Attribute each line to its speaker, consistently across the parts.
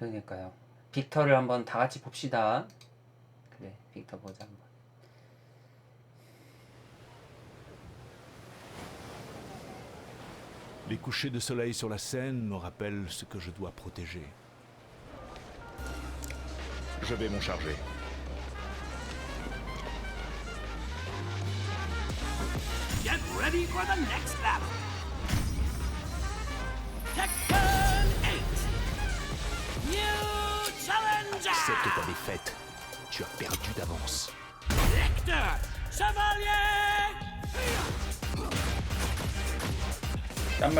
Speaker 1: 그러니까요. 빅터를 한번 다 같이 봅시다. 그래, 빅터 보자 한번.
Speaker 2: Les couchers de soleil sur la Seine me rappellent ce que je dois protéger. Je vais m'en charger.
Speaker 3: Get ready for the next battle.
Speaker 2: Accepte ta défaite. Tu as perdu d'avance.
Speaker 3: Chevalier.
Speaker 1: 짠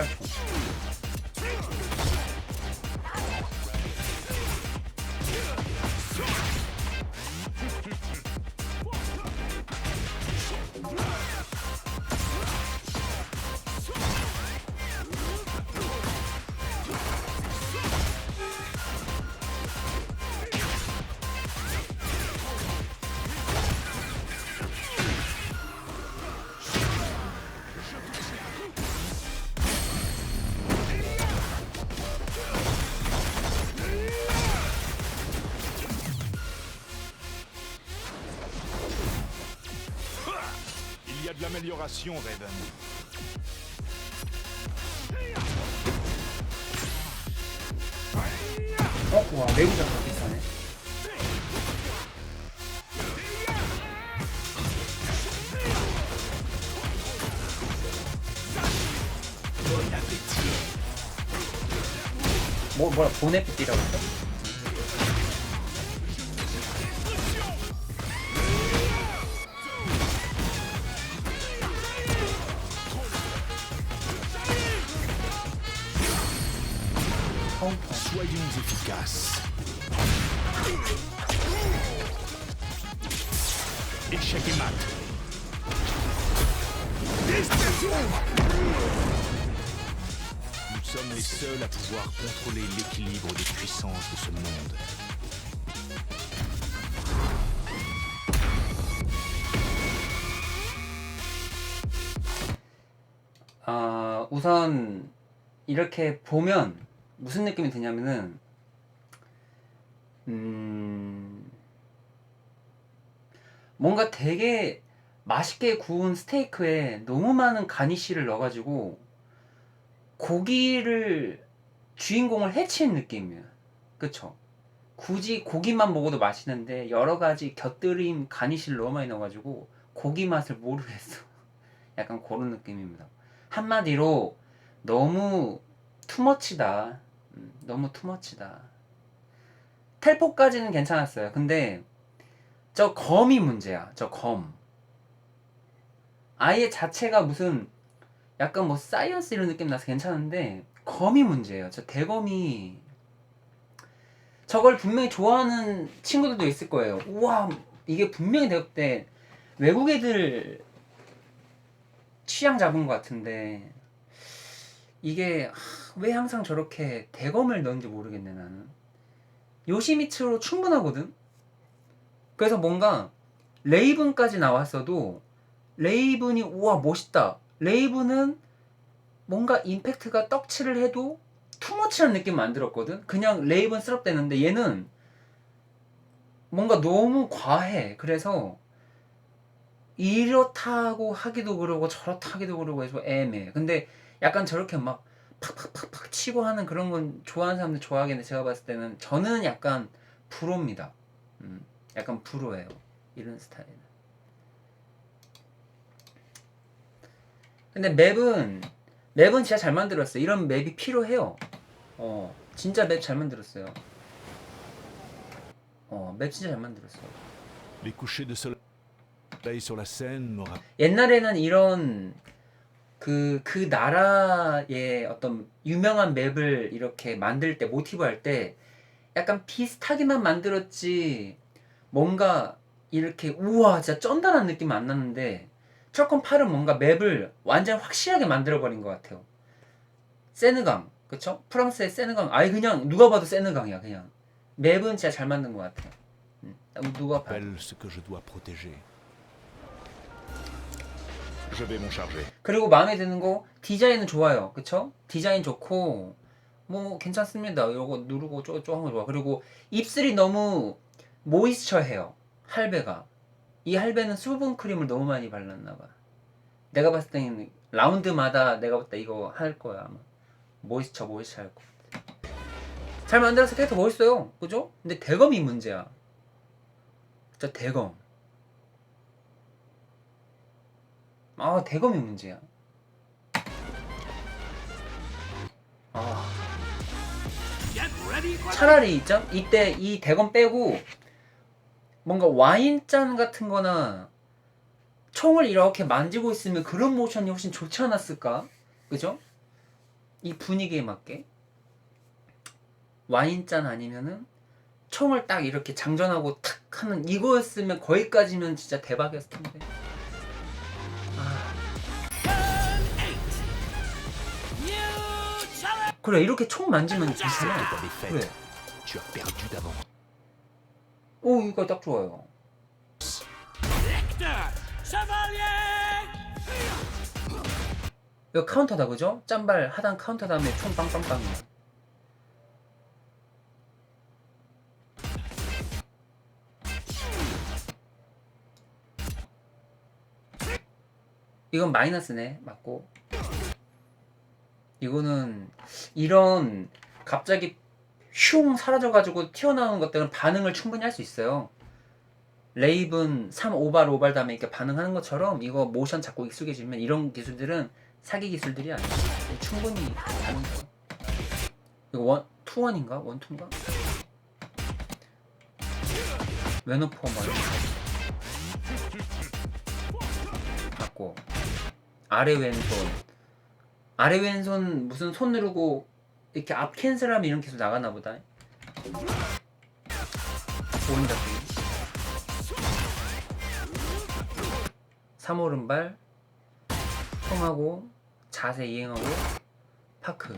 Speaker 1: 말.
Speaker 2: Il y a de l'amélioration, Raven.
Speaker 1: 어, 와, 내구장 비싸네. 뭐 뭐라 보네피티라고 했어? 카운터.
Speaker 2: Nous sommes les seuls à pouvoir contrôler l'équilibre des puissances de ce monde.
Speaker 1: 아, 우선 이렇게 보면 무슨 느낌이 드냐면은 음 뭔가 되게 맛있게 구운 스테이크에 너무 많은 가니쉬를 넣어가지고 고기를 주인공을 해치는 느낌이에요. 그쵸? 굳이 고기만 먹어도 맛있는데 여러 가지 곁들임 가니쉬를 너무 많이 넣어가지고 고기 맛을 모르겠어. 약간 그런 느낌입니다. 한마디로 너무 투머치다. 음, 너무 투머치다. 텔포까지는 괜찮았어요. 근데 저 검이 문제야. 저 검. 아예 자체가 무슨 약간 뭐 사이언스 이런 느낌 나서 괜찮은데 검이 문제예요. 저 대검이 저걸 분명히 좋아하는 친구들도 있을 거예요. 우와 이게 분명히 내가 때 외국 애들 취향 잡은 것 같은데 이게 하, 왜 항상 저렇게 대검을 넣는지 모르겠네 나는. 요시미츠로 충분하거든? 그래서 뭔가 레이븐까지 나왔어도 레이븐이 우와 멋있다. 레이븐은 뭔가 임팩트가 떡칠을 해도 투머치한 느낌 만들었거든? 그냥 레이븐스럽대는데 얘는 뭔가 너무 과해. 그래서 이렇다고 하기도 그러고 저렇다 하기도 그러고 해서 애매해. 근데 약간 저렇게 막 팍팍팍팍 치고 하는 그런 건 좋아하는 사람들 좋아하겠는데 제가 봤을 때는 저는 약간 불호입니다. 음, 약간 불호예요. 이런 스타일은. 근데 맵은 맵은 진짜 잘 만들었어요. 이런 맵이 필요해요. 어, 진짜 맵 잘 만들었어요. 어, 맵 진짜 잘 만들었어요. 옛날에는 이런 그, 그 나라의 어떤 유명한 맵을 이렇게 만들 때, 모티브 할 때 약간 비슷하게만 만들었지 뭔가 이렇게 우와, 진짜 쩐다는 느낌 안 났는데 철권 8은 뭔가 맵을 완전 확실하게 만들어버린 것 같아요. 세느강, 그쵸? 프랑스의 세느강, 아예 그냥 누가 봐도 세느강이야, 그냥. 맵은 진짜 잘 만든 것 같아요. 음, 누가 봐도.
Speaker 2: Je vais m'en charger.
Speaker 1: 그리고 마음에 드는 거 디자인은 좋아요. 그쵸? 디자인 좋고 뭐 괜찮습니다. 이거 누르고 쪼쪼 거 좋아. 그리고 입술이 너무 모이스처해요. 할배가. 이 할배는 수분 크림을 너무 많이 발랐나 봐. 내가 봤을 때는 라운드마다 내가 봤을 때 이거 할 거야 아마. 모이스처 모이스처 할 거. 잘 만들어서 캐릭터 멋있어요. 그죠? 근데 대검이 문제야. 저 대검. 아 대검이 문제야. 아. 차라리 있죠? 이때 이 대검 빼고 뭔가 와인잔 같은 거나 총을 이렇게 만지고 있으면 그런 모션이 훨씬 좋지 않았을까? 그죠? 이 분위기에 맞게 와인잔 아니면은 총을 딱 이렇게 장전하고 탁 하는 이거였으면 거기까지면 진짜 대박이었을 텐데 그래 이렇게 총 만지면 괜찮아. 그래. 오 이거 딱 좋아요. 이거 카운터다 그죠? 짬발 하단 카운터 다음에 총 빵빵빵 이건 마이너스네 맞고 이거는 이런 갑자기 슝 사라져가지고 튀어나오는 것들은 반응을 충분히 할 수 있어요 레이븐 3 오발 오발 다음에 이렇게 반응하는 것처럼 이거 모션 자꾸 익숙해지면 이런 기술들은 사기 기술들이 아니에요. 충분히 반응. 이거 원 투원인가 원투인가? 뭐 이런 거. 맞고 아래 왼손 아래 왼손 무슨 손 누르고 이렇게 앞 캔슬하면 이런 기술 나가나 보다. 오른잡기. 3오른발 통하고 자세 이행하고 파크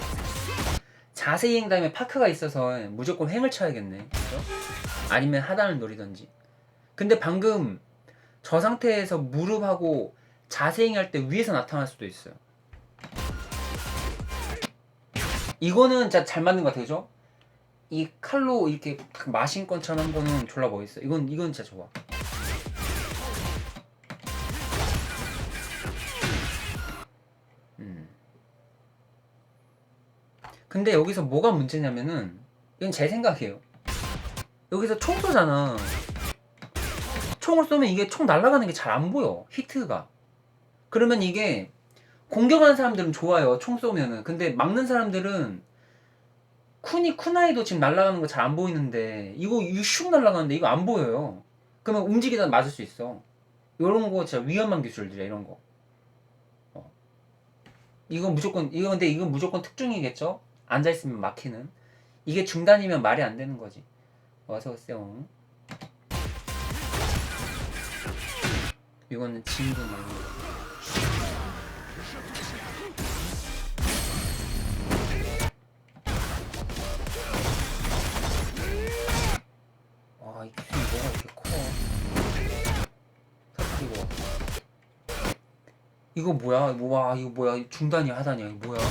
Speaker 1: 자세 이행 다음에 파크가 있어서 무조건 횡을 쳐야겠네 그죠? 아니면 하단을 노리던지 근데 방금 저 상태에서 무릎하고 자세 이행 할 때 위에서 나타날 수도 있어요 이거는 진짜 잘 맞는 것 같아요? 이 칼로 이렇게 그 마신건처럼 한 거는 졸라 멋있어 이건 이건 진짜 좋아 음. 근데 여기서 뭐가 문제냐면은 이건 제 생각이에요. 여기서 총 쏘잖아. 총을 쏘면 이게 총 날아가는 게 잘 안 보여. 히트가. 그러면 이게 공격하는 사람들은 좋아요. 총 쏘면은. 근데 막는 사람들은 쿠니 쿠나이도 지금 날아가는 거 잘 안 보이는데 이거 슉 날아가는데 이거 안 보여요. 그러면 움직이다 맞을 수 있어. 이런 거 진짜 위험한 기술들이야 이런 거. 이건 무조건 이거 근데 이건 무조건 특중이겠죠? 앉아 있으면 막히는 이게 중단이면 말이 안 되는 거지. 어서 오세요. 이거는 진도 말고. 와, 이 기술이 뭐가 이렇게 커? 터뜨리고. 이거 뭐야? 뭐, 와 이거 뭐야? 중단이야 하단이야? 이거 뭐야?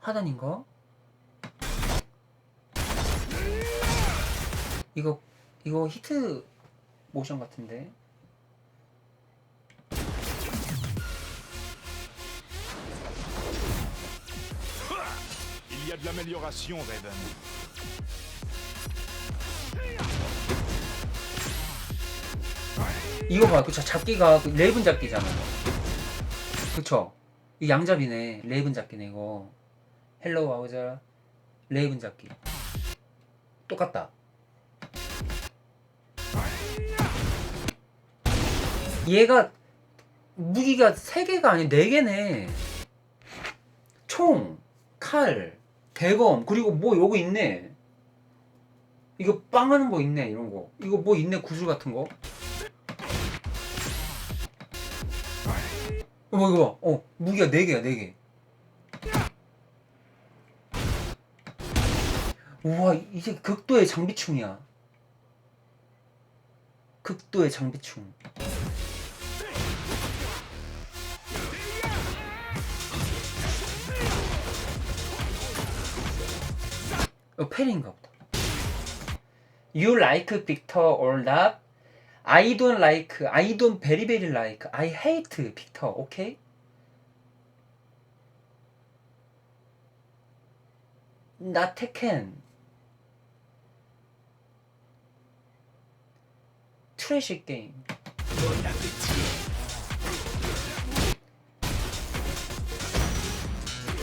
Speaker 1: 하단인가? 이거 이거 히트 모션 같은데?
Speaker 2: Y a de l'amélioration, Raven.
Speaker 1: 이거 봐, 그쵸? 잡기가 그 레이븐 잡기잖아. 그쵸? 이 양잡이네. 레이븐 잡기네 이거. 헬로우 아우자 레이븐 잡기. 똑같다. 얘가 무기가 3개가 아닌 4개네. 총, 칼, 대검, 그리고 뭐 요거 있네. 이거 빵 하는 거 있네, 이런 거. 이거 뭐 있네, 구슬 같은 거. 어, 이거 봐. 어, 무기가 4개야, 4개. 우와, 이제 극도의 장비충이야. 극도의 장비충. 어, 페리인가 보다. You like Victor or not? I don't like. I don't very very like. I hate Victor. Okay? Not Tekken. 트래시 게임.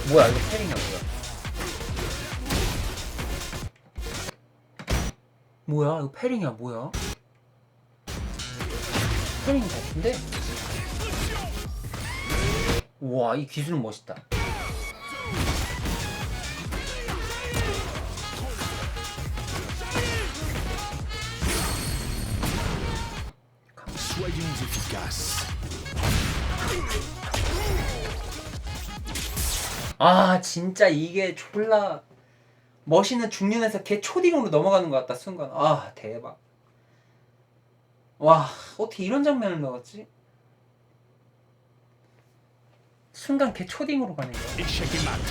Speaker 1: 뭐야 이거 패링이야 뭐야 뭐야? 이거 패링이야 뭐야? 패링 같은데? 우와 이 기술은 멋있다. 아 진짜 이게 졸라 멋있는 중년에서 개 초딩으로 넘어가는 것 같다 순간. 아 대박. 와 어떻게 이런 장면을 넣었지? 순간 개 초딩으로
Speaker 2: et mat.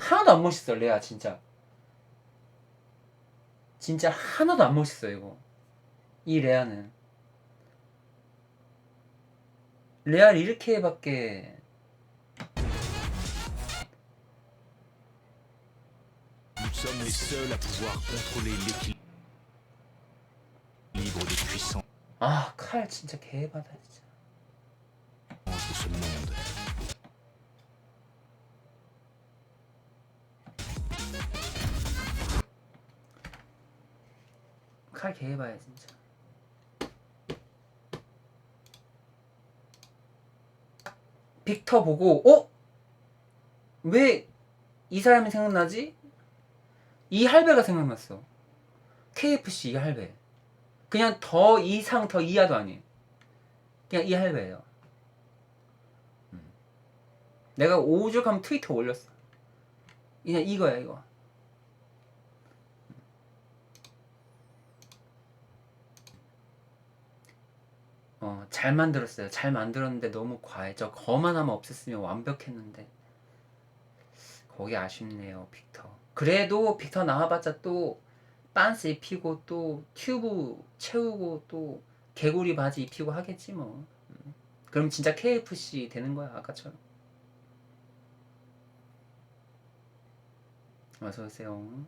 Speaker 1: 하나도 안 멋있어 레아 진짜. 진짜 하나도 안 멋있어 이거. 이 레아는. 레알 이렇게밖에
Speaker 2: sommes les seuls à pouvoir contrôler l'équilibre des puissances
Speaker 1: 아 칼 진짜 개바다 진짜
Speaker 2: de ce monde.
Speaker 1: 칼 개해봐야 진짜. 빅터 보고 어? 왜 이 사람이 생각나지? 이 할배가 생각났어. KFC 이 할배. 그냥 더 이상 더 이하도 아니에요. 그냥 이 할배예요. 음. 내가 오죽하면 트위터 올렸어. 그냥 이거야 이거. 어, 잘 만들었어요. 잘 만들었는데 너무 과해. 저 거만 하면 없앴으면 완벽했는데. 거기 아쉽네요, 빅터. 그래도 빅터 나와봤자 또 빤스 입히고 또 튜브 채우고 또 개구리 바지 입히고 하겠지 뭐. 음. 그럼 진짜 KFC 되는 거야, 아까처럼. 어서 오세요.